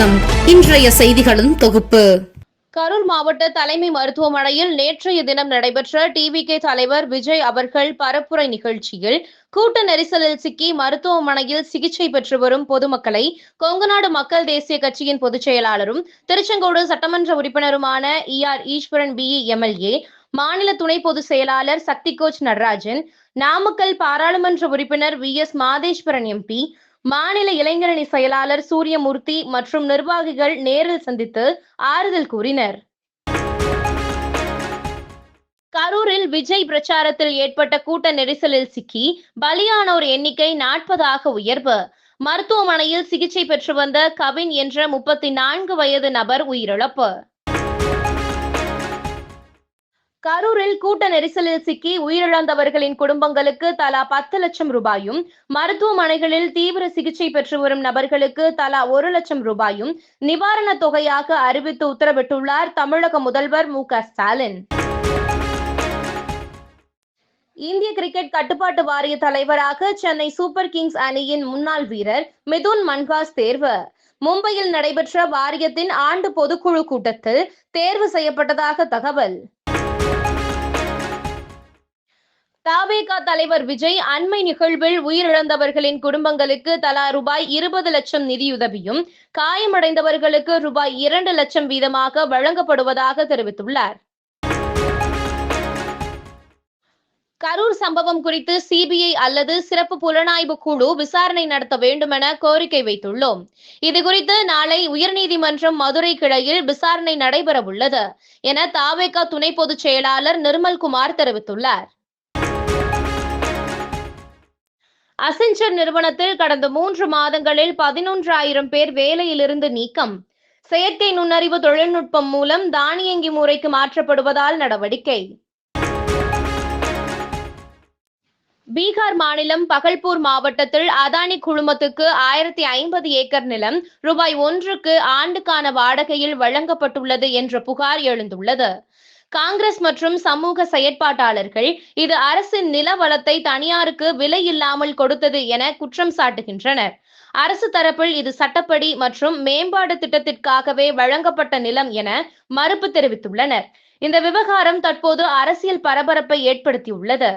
வணக்கம். இன்றைய செய்திகளின் தொகுப்பு. கரூர் மாவட்ட தலைமை மருத்துவமனையில் நேற்றைய தினம் நடைபெற்ற டிவிகே தலைவர் விஜய் அவர்கள் பரப்புரை நிகழ்ச்சியில் கூட்ட நெரிசலில் சிக்கி மருத்துவமனையில் சிகிச்சை பெற்று வரும் பொதுமக்களை கொங்குநாடு மக்கள் தேசிய கட்சியின் பொதுச் செயலாளரும் திருச்செங்கோடு சட்டமன்ற உறுப்பினருமான E R Eswaran BE MLA மாநில துணை பொதுச் செயலாளர் சக்தி கோச் நடராஜன் நாமக்கல் பாராளுமன்ற உறுப்பினர் வி எஸ் மாதேஸ்வரன் எம்பி மாநில இளைஞரணி செயலாளர் சூரியமூர்த்தி மற்றும் நிர்வாகிகள் நேரில் சந்தித்து ஆறுதல் கூறினர். கரூரில் விஜய் பிரச்சாரத்தில் ஏற்பட்ட கூட்ட நெரிசலில் சிக்கி பலியானோர் எண்ணிக்கை நாற்பதாக உயர்வு. மருத்துவமனையில் சிகிச்சை பெற்று வந்த கவின் என்ற முப்பத்தி நான்கு வயது நபர் உயிரிழப்பு. கரூரில் கூட்ட நெரிசலில் சிக்கி உயிரிழந்தவர்களின் குடும்பங்களுக்கு தலா பத்து லட்சம் ரூபாயும் மருத்துவமனைகளில் தீவிர சிகிச்சை பெற்று வரும் நபர்களுக்கு தலா ஒரு லட்சம் ரூபாயும் நிவாரணத் தொகையாக அறிவித்து உத்தரவிட்டுள்ளார் தமிழக முதல்வர் மு க ஸ்டாலின். இந்திய கிரிக்கெட் கட்டுப்பாட்டு வாரிய தலைவராக சென்னை சூப்பர் கிங்ஸ் அணியின் முன்னாள் வீரர் மிதுன் மன்காஸ் தேர்வு. மும்பையில் நடைபெற்ற வாரியத்தின் ஆண்டு பொதுக்குழு கூட்டத்தில் தேர்வு செய்யப்பட்டதாக தகவல். தபேகா தலைவர் விஜய் அண்மை நிகழ்வில் உயிரிழந்தவர்களின் குடும்பங்களுக்கு தலா ரூபாய் இருபது லட்சம் நிதியுதவியும் காயமடைந்தவர்களுக்கு ரூபாய் இரண்டு லட்சம் வீதமாக வழங்கப்படுவதாக தெரிவித்துள்ளார். கரூர் சம்பவம் குறித்து சிபிஐ அல்லது சிறப்பு புலனாய்வு குழு விசாரணை நடத்த வேண்டுமென கோரிக்கை வைத்துள்ளோம். இதுகுறித்து நாளை உயர்நீதிமன்றம் மதுரை கிளையில் விசாரணை நடைபெறவுள்ளது என தாவேகா துணை பொதுச் செயலாளர் நிர்மல்குமார் தெரிவித்துள்ளார். அசென்சர் நிறுவனத்தில் கடந்த மூன்று மாதங்களில் பதினொன்றாயிரம் பேர் வேலையிலிருந்து நீக்கம். செயற்கை நுண்ணறிவு தொழில்நுட்பம் மூலம் தானியங்கி முறைக்கு மாற்றப்படுவதால் நடவடிக்கை. பீகார் மாநிலம் பகல்பூர் மாவட்டத்தில் அதானி குழுமத்துக்கு ஆயிரத்தி ஐம்பது ஏக்கர் நிலம் ரூபாய் ஒன்றுக்கு ஆண்டுக்கான வாடகையில் வழங்கப்பட்டுள்ளது என்ற புகார் எழுந்துள்ளது. காங்கிரஸ் மற்றும் சமூக செயற்பாட்டாளர்கள் இது அரசின் நில வளத்தை தனியாருக்கு விலை இல்லாமல் கொடுத்தது என குற்றம் சாட்டுகின்றனர். அரசு தரப்பில் இது சட்டப்படி மற்றும் மேம்பாடு திட்டத்திற்காகவே வழங்கப்பட்ட நிலம் என மறுப்பு தெரிவித்துள்ளனர். இந்த விவகாரம் தற்போது அரசியல் பரபரப்பை ஏற்படுத்தியுள்ளது.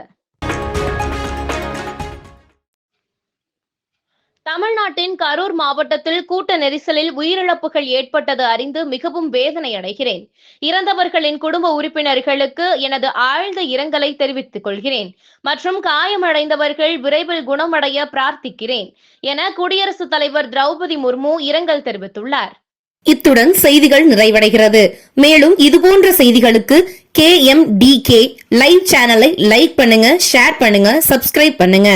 தமிழ்நாட்டின் கரூர் மாவட்டத்தில் கூட்ட நெரிசலில் உயிரிழப்புகள் ஏற்பட்டது அறிந்து மிகவும் வேதனை அடைகிறேன். இறந்தவர்களின் குடும்ப உறுப்பினர்களுக்கு எனது ஆழ்ந்த இரங்கலை தெரிவித்துக் கொள்கிறேன். மற்றும் காயமடைந்தவர்கள் விரைவில் குணமடைய பிரார்த்திக்கிறேன் என குடியரசுத் தலைவர் திரௌபதி முர்மு இரங்கல் தெரிவித்துள்ளார். இத்துடன் செய்திகள் நிறைவடைகிறது. மேலும் இதுபோன்ற செய்திகளுக்கு K M D K live சேனலை லைக் பண்ணுங்க ஷேர் பண்ணுங்க சப்ஸ்கிரைப் பண்ணுங்க.